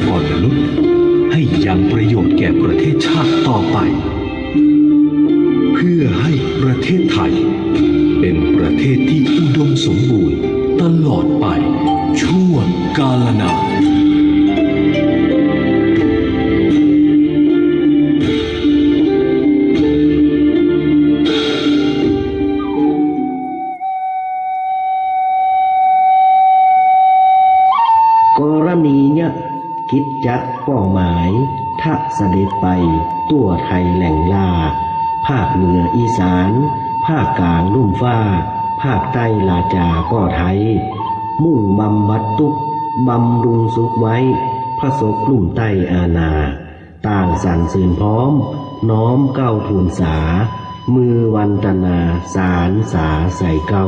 พยากรมนุษย์ให้ยังประโยชน์แก่ประเทศชาติต่อไป เพื่อให้ประเทศไทย เป็นประเทศที่อุดมสมบูรณ์ตลอดไป ชั่วกาลนาน คิดจักเป้าหมายถ้าเสด็จไปตัวไทยแหล่งลา ภาคเหนืออีสาน ภาคกลางลุ่มฟ้า ภาคใต้ลาจาก็ไทย มุ่งบำบัดทุกบำรุงสุขไว้ พระศกลุ่มใต้อาณาต่างสั่นสื่นพร้อม น้อมเก้าทูลสา มือวันตนาสารสาใส่เก้า